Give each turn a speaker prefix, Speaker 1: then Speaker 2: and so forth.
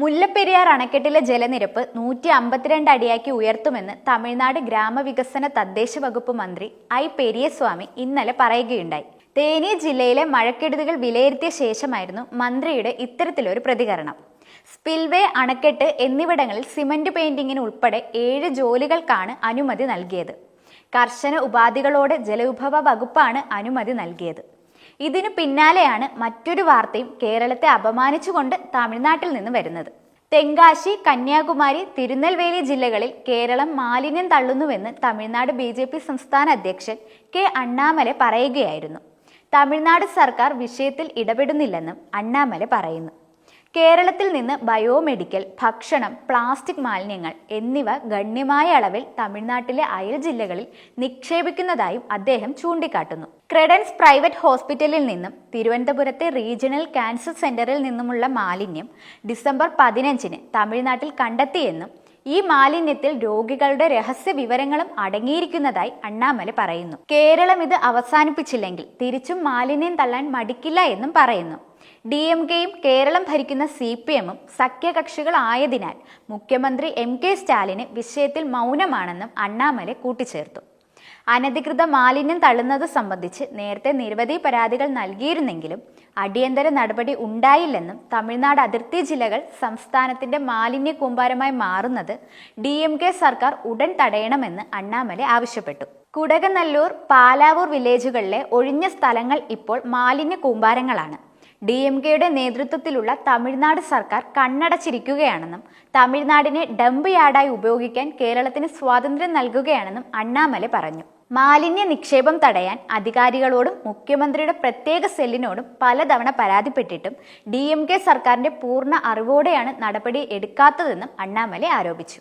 Speaker 1: മുല്ലപ്പെരിയാർ അണക്കെട്ടിലെ ജലനിരപ്പ് നൂറ്റി അമ്പത്തിരണ്ട് അടിയാക്കി ഉയർത്തുമെന്ന് തമിഴ്നാട് ഗ്രാമവികസന തദ്ദേശ വകുപ്പ് മന്ത്രി ഐ പെരിയസ്വാമി ഇന്നലെ പറയുകയുണ്ടായി. തേനി ജില്ലയിലെ മഴക്കെടുതികൾ വിലയിരുത്തിയ ശേഷമായിരുന്നു മന്ത്രിയുടെ ഇത്തരത്തിലൊരു പ്രതികരണം. സ്പിൽവേ അണക്കെട്ട് എന്നിവിടങ്ങളിൽ സിമന്റ് പെയിന്റിങ്ങിന് ഉൾപ്പെടെ ഏഴ് ജോലികൾക്കാണ് അനുമതി നൽകിയത്. കർശന ഉപാധികളോടെ ജലവിഭവ വകുപ്പാണ് അനുമതി നൽകിയത്. ഇതിനു പിന്നാലെയാണ് മറ്റൊരു വാർത്തയും കേരളത്തെ അപമാനിച്ചുകൊണ്ട് തമിഴ്നാട്ടിൽ നിന്ന് വരുന്നത്. തെങ്കാശി കന്യാകുമാരി തിരുനെൽവേലി ജില്ലകളിൽ കേരളം മാലിന്യം തള്ളുന്നുവെന്ന് തമിഴ്നാട് ബി ജെ പി സംസ്ഥാന അധ്യക്ഷൻ കെ അണ്ണാമല പറയുകയായിരുന്നു. തമിഴ്നാട് സർക്കാർ വിഷയത്തിൽ ഇടപെടുന്നില്ലെന്നും അണ്ണാമല പറയുന്നു. കേരളത്തിൽ നിന്ന് ബയോമെഡിക്കൽ ഭക്ഷണം പ്ലാസ്റ്റിക് മാലിന്യങ്ങൾ എന്നിവ ഗണ്യമായ അളവിൽ തമിഴ്നാട്ടിലെ അയൽ ജില്ലകളിൽ നിക്ഷേപിക്കുന്നതായും അദ്ദേഹം ചൂണ്ടിക്കാട്ടുന്നു. ക്രെഡൻസ് പ്രൈവറ്റ് ഹോസ്പിറ്റലിൽ നിന്നും തിരുവനന്തപുരത്തെ റീജിയണൽ ക്യാൻസർ സെന്ററിൽ നിന്നുമുള്ള മാലിന്യം ഡിസംബർ പതിനഞ്ചിന് തമിഴ്നാട്ടിൽ കണ്ടെത്തിയെന്നും ഈ മാലിന്യത്തിൽ രോഗികളുടെ രഹസ്യ വിവരങ്ങളും അടങ്ങിയിരിക്കുന്നതായി അണ്ണാമല പറയുന്നു. കേരളം ഇത് അവസാനിപ്പിച്ചില്ലെങ്കിൽ തിരിച്ചും മാലിന്യം തള്ളാൻ മടിക്കില്ല എന്നും പറയുന്നു. ഡി എം കെയും കേരളം ഭരിക്കുന്ന സി പി എമ്മും സഖ്യകക്ഷികളായതിനാൽ മുഖ്യമന്ത്രി എം കെ സ്റ്റാലിന് വിഷയത്തിൽ മൗനമാണെന്നും അണ്ണാമല കൂട്ടിച്ചേർത്തു. അനധികൃത മാലിന്യം തള്ളുന്നത് സംബന്ധിച്ച് നേരത്തെ നിരവധി പരാതികൾ നൽകിയിരുന്നെങ്കിലും അടിയന്തര നടപടി ഉണ്ടായില്ലെന്നും തമിഴ്നാട് അതിർത്തി ജില്ലകൾ സംസ്ഥാനത്തിന്റെ മാലിന്യ കൂമ്പാരമായി മാറുന്നത് ഡി എം കെ സർക്കാർ ഉടൻ തടയണമെന്ന് അണ്ണാമല ആവശ്യപ്പെട്ടു. കുടകനല്ലൂർ പാലാവൂർ വില്ലേജുകളിലെ ഒഴിഞ്ഞ സ്ഥലങ്ങൾ ഇപ്പോൾ മാലിന്യ കൂമ്പാരങ്ങളാണ്. ഡി എം കെയുടെ നേതൃത്വത്തിലുള്ള തമിഴ്നാട് സർക്കാർ കണ്ണടച്ചിരിക്കുകയാണെന്നും തമിഴ്നാടിനെ ഡംപ് യാർഡായി ഉപയോഗിക്കാൻ കേരളത്തിന് സ്വാതന്ത്ര്യം നൽകുകയാണെന്നും അണ്ണാമല പറഞ്ഞു. മാലിന്യ നിക്ഷേപം തടയാൻ അധികാരികളോടും മുഖ്യമന്ത്രിയുടെ പ്രത്യേക സെല്ലിനോടും പലതവണ പരാതിപ്പെട്ടിട്ടും ഡി എം കെ സർക്കാരിന്റെ പൂർണ അറിവോടെയാണ് നടപടി എടുക്കാത്തതെന്നും അണ്ണാമല ആരോപിച്ചു.